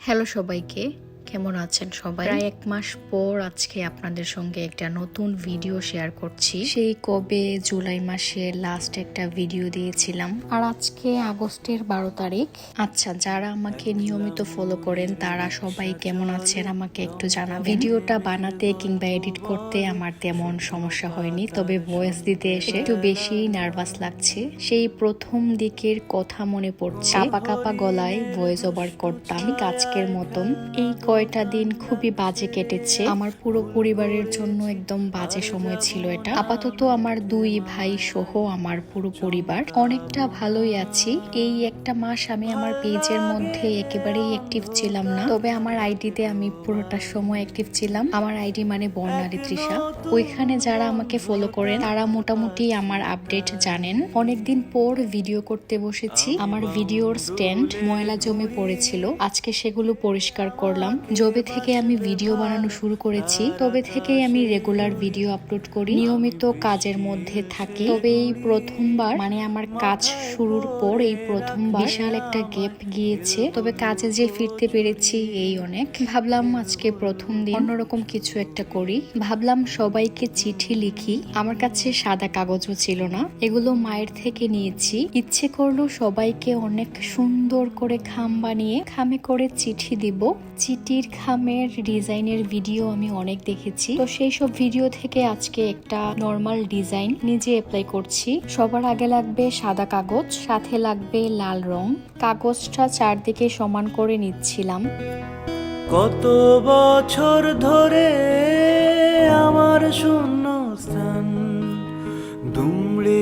Hello সবাইকে। কেমন আছেন সবাই? প্রায় এক মাস পর আজকে আপনাদের সঙ্গে একটা নতুন ভিডিও শেয়ার করছি। সেই কবে জুলাই মাসে লাস্ট একটা ভিডিও দিয়েছিলাম। আর আজকে আগস্টের বারো তারিখ। আচ্ছা যারা আমাকে নিয়মিত ফলো করেন তারা সবাই কেমন আছেন আমাকে একটু জানাবেন। ভিডিওটা বানাতে কিংবা এডিট করতে আমার তেমন সমস্যা হয়নি তবে ভয়েস দিতে এসে একটু বেশি নার্ভাস লাগছে। সেই প্রথম দিকের কথা মনে পড়ছে। কাপা কাপা গলায় ভয়েস ওভার করতাম। আজকের মতন। এই কয়টা দিন খুবই বাজে কেটেছে। আমার পুরো পরিবারের জন্য একদম বাজে সময় ছিল এটা। আপাতত আমার দুই ভাই সহ আমার পুরো পরিবার। অনেকটা ভালোই আছি। এই একটা মাস আমি আমার পেজের মধ্যে একেবারেই অ্যাক্টিভ ছিলাম না। তবে আমার আইডিতে আমি পুরোটা সময় অ্যাক্টিভ ছিলাম। আমার আইডি মানে বর্ণালী তৃষা। ওইখানে যারা আমাকে ফলো করেন, তারা মোটামুটি আমার আপডেট জানেন। অনেকদিন পর ভিডিও করতে বসেছি। আমার ভিডিওর স্ট্যান্ড ময়লা জমে পড়েছিল। আজকে সেগুলো পরিষ্কার করলাম। যবে থেকে আমি ভিডিও বানানো শুরু করেছি, তবে থেকেই আমি রেগুলার ভিডিও আপলোড করি। নিয়মিত কাজের মধ্যে থাকি। তবে এই প্রথমবার মানে আমার কাজ শুরুর পর এই প্রথমবার বিশাল একটা গ্যাপ গিয়েছে। তবে কাজে যে ফিরতে পেরেছি এই অনেক। ভাবলাম আজকে প্রথম দিন। অন্যরকম কিছু একটা করি। ভাবলাম সবাইকে চিঠি লিখি। আমার কাছে সাদা কাগজও ছিল না। এগুলো মায়ের থেকে নিয়েছি। ইচ্ছে করল সবাইকে অনেক সুন্দর করে খাম বানিয়ে খামে করে চিঠি দিব। চিঠির খামের ডিজাইনের ভিডিও আমি অনেক দেখেছি। তো সেই সব ভিডিও থেকে আজকে একটা নর্মাল ডিজাইন নিজে অ্যাপ্লাই করছি। সবার আগে লাগবে সাদা কাগজ, সাথে লাগবে লাল রং। কাগজটা চারদিকে সমান করে নিচ্ছিলাম। কত বছর ধরে আমার শূন্য স্থান দুমড়ে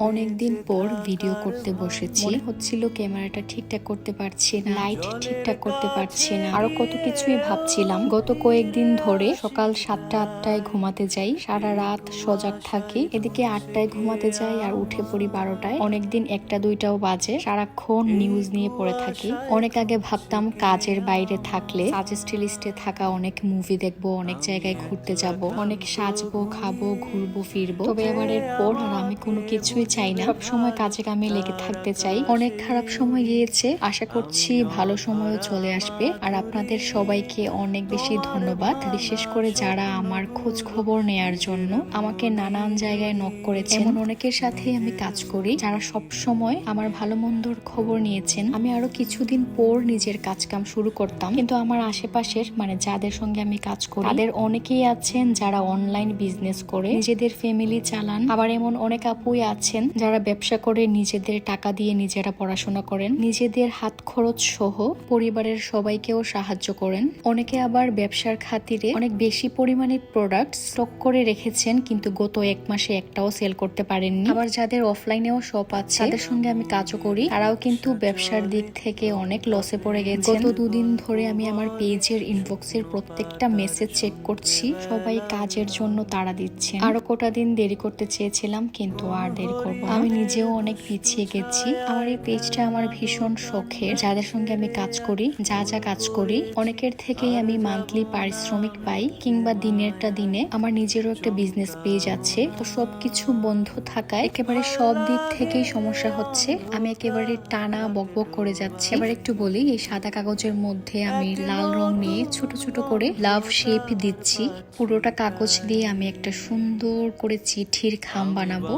অনেকদিন পর ভিডিও করতে বসেছি। হচ্ছিল ক্যামেরাটা ঠিকঠাক করতে পারছি না, লাইট ঠিকঠাক করতে পারছি না। আরও কত কিছুই ভাবছিলাম। গত কয়েকদিন ধরে সকাল সাতটা আটটায় ঘুমাতে যাই। সারা রাত সজাগ থাকি। এদিকে আটটায় ঘুমাতে যাই আর উঠে পড়ি বারোটায়। অনেকদিন একটা দুইটাও বাজে। সারাক্ষণ নিউজ নিয়ে পড়ে থাকি। অনেক আগে ভাবতাম কাজের বাইরে থাকলে সাজেস্ট লিস্টে থাকা অনেক মুভি দেখব, অনেক জায়গায় ঘুরতে যাব, অনেক সাজবো, খাব, ঘুরবো, ফিরবো। তবে এবারের পর আর আমি কোনো কিছুই চাই না। সব সময় কাজে কামে লেগে থাকতে চাই। অনেক খারাপ সময় গিয়েছে। আশা করছি ভালো সময়ও চলে আসবে। আর আপনাদের সবাইকে অনেক বেশি ধন্যবাদ, বিশেষ করে যারা আমার খোঁজ খবর নেয়ার জন্য আমাকে নানান জায়গায় নক করেছে এমন অনেকের সাথে আমি কাজ করি, যারা সব সময় আমার ভালো মন্দর খবর নিয়েছেন। আমি আরও কিছুদিন পর নিজের কাজ কাম শুরু করতাম। কিন্তু আমার আশেপাশের মানে যাদের সঙ্গে আমি কাজ করি, তাদের অনেকেই আছেন যারা অনলাইন বিজনেস করে, নিজেদের ফ্যামিলি চালান। আবার এমন অনেক আপুই আছেন যারা ব্যবসা করে নিজেদের টাকা দিয়ে নিজেরা পড়াশোনা করেন, নিজেদের হাত খরচ সহ পরিবারের সবাইকেও সাহায্য করেন। অনেকে আবার ব্যবসার খাতিরে অনেক বেশি পরিমাণে প্রোডাক্ট স্টক করে রেখেছেন, কিন্তু গত এক মাসে একটাও সেল করতে পারেননি। আবার যাদের অফলাইনেও শপ আছে, তাদের সঙ্গে আমি কাজও করি। তারাও কিন্তু ব্যবসার দিক থেকে অনেক লসে পড়ে গেছে গত দুদিন ধরে আমি আমার পেজের ইনবক্সের প্রত্যেকটা মেসেজ চেক করছি। সবাই কাজের জন্য তাড়া দিচ্ছে আরও কটা দিন দেরি করতে চেয়েছিলাম, কিন্তু আর দেরি করব। আমি নিজেও অনেক পিছিয়ে গেছি। আমার এই পেজটা আমার ভীষণ শখের। যাদের সঙ্গে আমি কাজ করি যা যা কাজ করি অনেকের থেকেই আমি মান্থলি পারিশ্রমিক পাই কিংবা দিনেরটা দিনে আমার নিজেরও একটা বিজনেস পেজ আছে। তো সবকিছু বন্ধ থাকায় একেবারে সব দিক থেকেই সমস্যা হচ্ছে। আমি একেবারে টানা বকবক করে যাচ্ছি। এবার একটু বলি এই সাদা কাগজের মধ্যে আমি লাল রং নিয়ে ছোট ছোট করে লাভ শেপ দিচ্ছি। পুরোটা কাগজ দিয়ে আমি একটা সুন্দর করে চিঠির খাম বানাবো।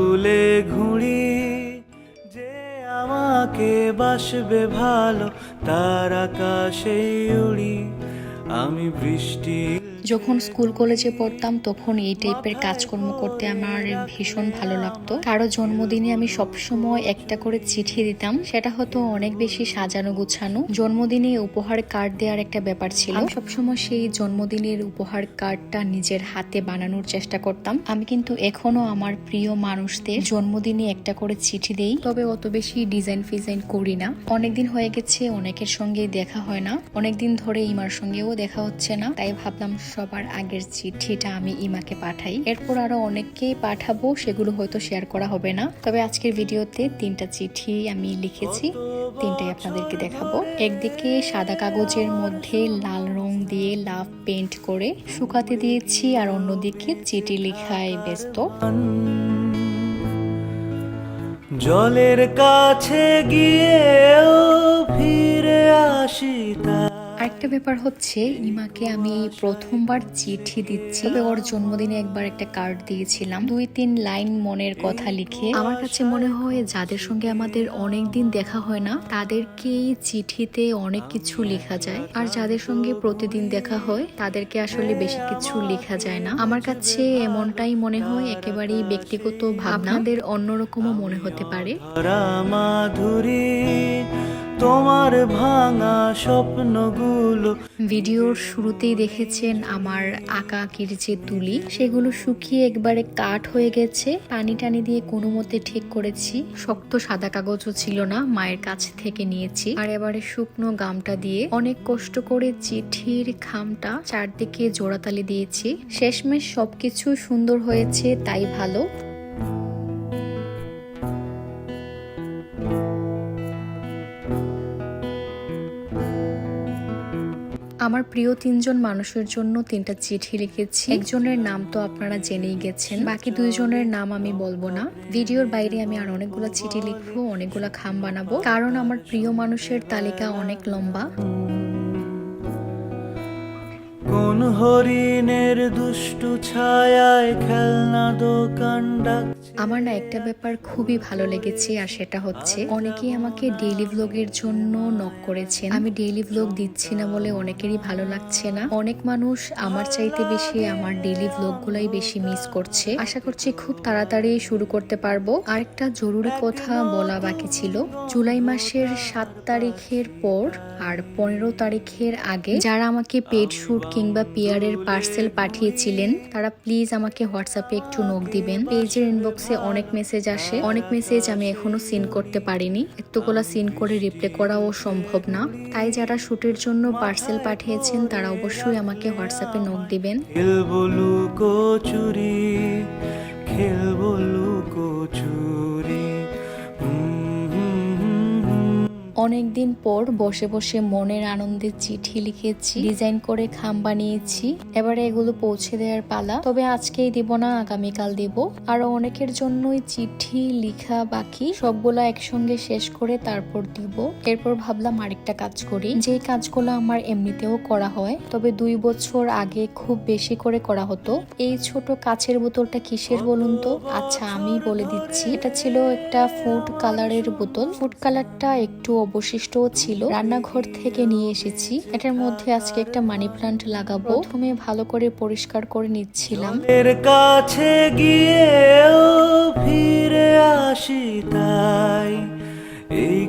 মুন্ডুলে ঘুড়ি যে আমাকে বাসবে ভালো তার আকাশে উড়ি। আমি বৃষ্টি যখন স্কুল কলেজে পড়তাম, তখন এই টাইপের কাজকর্ম করতে আমার ভীষণ ভালো লাগতো। কারও জন্মদিনে আমি সবসময় একটা করে চিঠি দিতাম। সেটা হতো অনেক বেশি সাজানো গুছানো। জন্মদিনে উপহার কার্ড দেওয়ার একটা ব্যাপার ছিল। সবসময় সেই জন্মদিনের উপহার কার্ডটা নিজের হাতে বানানোর চেষ্টা করতাম। আমি কিন্তু এখনও আমার প্রিয় মানুষদের জন্মদিনে একটা করে চিঠি দেই। তবে অত বেশি ডিজাইন ফিজাইন করি না। অনেকদিন হয়ে গেছে, অনেকের সঙ্গে দেখা হয় না। অনেকদিন ধরে ইমার সঙ্গেও দেখা হচ্ছে না। তাই ভাবলাম সবার আগের চিঠিটা আমি ইমাকে পাঠাই। এরপর আরও অনেককেই পাঠাবো, সেগুলো হয়তো শেয়ার করা হবে না। তবে আজকের ভিডিওতে তিনটা চিঠি আমি লিখেছি, তিনটাই আপনাদেরকে দেখাবো। একদিকে সাদা কাগজের মধ্যে লাল রং দিয়ে লাভ পেন্ট করে শুকাতে দিয়েছি, আর অন্যদিকে চিঠি লেখায় ব্যস্ত। জলের কাছে গিয়েও ফিরে আসি তা আরেকটা ব্যাপার হচ্ছে, ইমাকে আমি প্রথমবার চিঠি দিচ্ছি। ওর জন্মদিনে একবার একটা কার্ড দিয়েছিলাম। দুই তিন লাইন মনের কথা লিখে। আমার কাছে মনে হয়, যাদের সঙ্গে আমাদের অনেক দিন দেখা হয় না, তাদেরকেই চিঠিতে অনেক কিছু লেখা যায়। আর যাদের সঙ্গে প্রতিদিন দেখা হয়, তাদেরকে আসলে বেশি কিছু লেখা যায় না। আমার কাছে এমনটাই মনে হয়, একেবারেই ব্যক্তিগত ভাবনাদের অন্যরকমও মনে হতে পারে। তোমার ভাঙা স্বপ্নগুলো। ভিডিওর শুরুতেই দেখেছেন আমার আঁকা আঁকির যে তুলি, সেগুলো শুকিয়ে একবারে কাঠ হয়ে গেছে। পানি টানি দিয়ে কোনো মতে ঠিক করেছি। শক্ত সাদা কাগজও ছিল না, মায়ের কাছ থেকে নিয়েছি। আর এবারে শুকনো গামটা দিয়ে অনেক কষ্ট করে চিঠির খামটা চারদিকে জোড়াতালি দিয়েছি। শেষমেশ সবকিছু সুন্দর হয়েছে, তাই ভালো। আমার প্রিয় তিনজন মানুষের জন্য তিনটা চিঠি লিখেছি। একজনের নাম তো আপনারা জেনেই গেছেন। বাকি দুইজনের নাম আমি বলব না। ভিডিওর বাইরে আমি আর অনেকগুলো চিঠি লিখব, অনেকগুলো খাম বানাবো। কারণ আমার প্রিয় মানুষের তালিকা অনেক লম্বা। কোন হরিণের দুষ্টু ছায়ায় খেলনা দোকান ডাকছে আমার না একটা ব্যাপার খুবই ভালো লেগেছে, আর সেটা হচ্ছে অনেকেই আমাকে ডেইলি ব্লগের জন্য নক করেছেন। আমি ডেইলি ব্লগ দিচ্ছি না বলে অনেকেরই ভালো লাগছে না। অনেক মানুষ আমার চাইতে বেশি আমার ডেইলি ব্লগ গুলাই বেশি মিস করছে। আশা করছি খুব তাড়াতাড়ি শুরু করতে পারব। আরেকটা জরুরি কথা বলা বাকি ছিল। জুলাই মাসের সাত তারিখের পর আর পনেরো তারিখের আগে যারা আমাকে পেড শুট কিংবা পিয়ারের পার্সেল পাঠিয়েছিলেন, তারা প্লিজ আমাকে হোয়াটসঅ্যাপে একটু নোক দিবেন। পেজের ইনবক্সে অনেক মেসেজ আসে। অনেক মেসেজ আমি এখনও সিন করতে পারিনি। এতগুলা সিন করে রিপ্লে করাও সম্ভব না। তাই যারা শুটের জন্য পার্সেল পাঠিয়েছেন, তারা অবশ্যই আমাকে হোয়াটসঅ্যাপে নোট দিবেন। খেলব লুকোচুরি খেলব লুকোচুরি। অনেকদিন পর বসে বসে মনের আনন্দে চিঠি লিখেছি, ডিজাইন করে খাম বানিয়েছি, এবারে এগুলো পৌঁছে দেওয়ার পালা। তবে আজকেই দিব না, আগামীকাল দিব। আরও অনেকের জন্যই চিঠি লিখা বাকি, সবগুলা একসঙ্গে শেষ করে তারপর দিব। এরপর ভাবলাম আরেকটা কাজ করি। যে কাজগুলো আমার এমনিতেও করা হয়, তবে দুই বছর আগে খুব বেশি করে করা হতো। এই ছোট কাচের বোতলটা কিসের বলুন তো? আচ্ছা আমি বলে দিচ্ছি। এটা ছিল একটা ফুড কালারের বোতল। ফুড কালারটা একটু অবশিষ্টও ছিল। রান্নাঘর থেকে নিয়ে এসেছি। এটার মধ্যে আজকে একটা মানি প্লান্ট লাগাবো। প্রথমে ভালো করে পরিষ্কার করে নিচ্ছিলাম। এর কাছে গিয়েও ফিরে আসি তাই। এই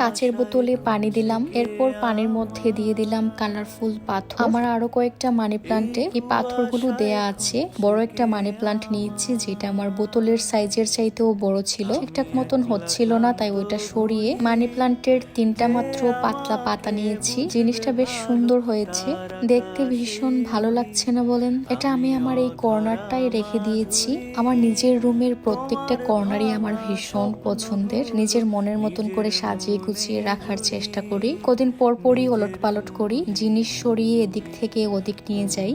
কাচের বোতলে পানি দিলাম, এরপর পানির মধ্যে দিয়ে দিলাম কালারফুল পাথর। আমার আরও কয়েকটা মানি প্লান্টে এই পাথরগুলো দেয়া আছে। বড় একটা মানি প্লান্ট নিয়েছি, যেটা আমার বোতলের সাইজের চাইতেও বড় ছিল। ঠিকঠাক মতন হচ্ছিল না, তাই ওইটা সরিয়ে মানি প্লান্টের তিনটা মাত্র পাতলা পাতা নিয়েছি। জিনিসটা বেশ সুন্দর হয়েছে। দেখতে ভীষণ ভালো লাগছে না বলেন? এটা আমি আমার এই কর্নারটাই রেখে দিয়েছি। আমার নিজের রুমের প্রত্যেকটা কর্নারই আমার ভীষণ পছন্দের। নিজের মনের মতন করে সাজিয়ে গুছিয়ে রাখার চেষ্টা করি। কদিন পরপরই ওলট পালট করি। জিনিস সরিয়ে এদিক থেকে ওদিক নিয়ে যাই।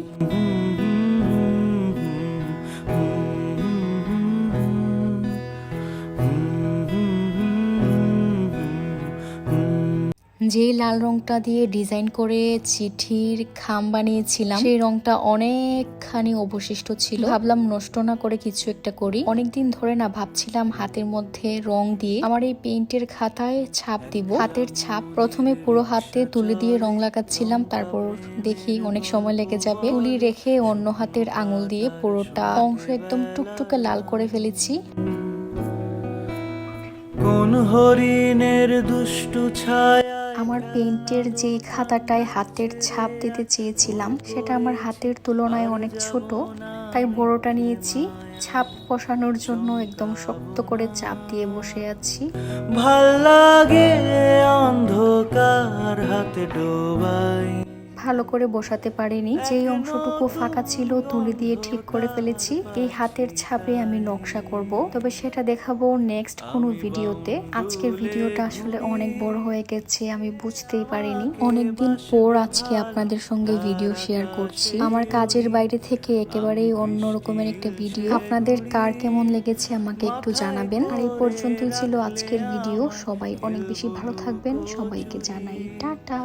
যে লাল রংটা দিয়ে ডিজাইন করে চিঠির খাম বানিয়েছিলাম, সেই রংটা অনেকখানি অবশিষ্ট ছিল। ভাবলাম নষ্ট না করে কিছু একটা করি। অনেকদিন ধরে না ভাবছিলাম হাতের মধ্যে রং দিয়ে আমার এই পেইন্টের খাতায় ছাপ দিব। হাতের ছাপ প্রথমে পুরো হাতে তুলি দিয়ে রং লাগাচ্ছিলাম, তারপর দেখি অনেক সময় লেগে যাবে। তুলি রেখে অন্য হাতের আঙুল দিয়ে পুরোটা অংশ একদম টুকটুকে লাল করে ফেলেছি। কোন হরিণের দুষ্টু ছায়া আমার পেন্টের যে খাতাটায় হাতের ছাপ দিতে চেয়েছিলাম, সেটা আমার হাতের তুলনায় অনেক ছোট। তাই বড়টা নিয়েছি। ছাপ বসানোর জন্য একদম শক্ত করে চাপ দিয়ে বসে আছি। ভালো লাগে অন্ধকার হাতে ডোবাই। ভালো করে বসাতে পারিনি। যেই অংশটুকু ফাঁকা ছিল তুলি দিয়ে ঠিক করে ফেলেছি। এই হাতের ছাপে আমি নকশা করব। তবে সেটা দেখাবো নেক্সট কোনো ভিডিওতে। আজকের ভিডিওটা আসলে অনেক বড় হয়ে গেছে আমি বুঝতেই পারিনি। অনেকদিন পর আজকে আপনাদের সঙ্গে ভিডিও শেয়ার করছি। আমার কাজের বাইরে থেকে একেবারেই অন্য রকমের একটা ভিডিও। আপনাদের কার কেমন লেগেছে আমাকে একটু জানাবেন। আর এই পর্যন্তই ছিল আজকের ভিডিও। সবাই অনেক বেশি ভালো থাকবেন। সবাইকে জানাই টাটা।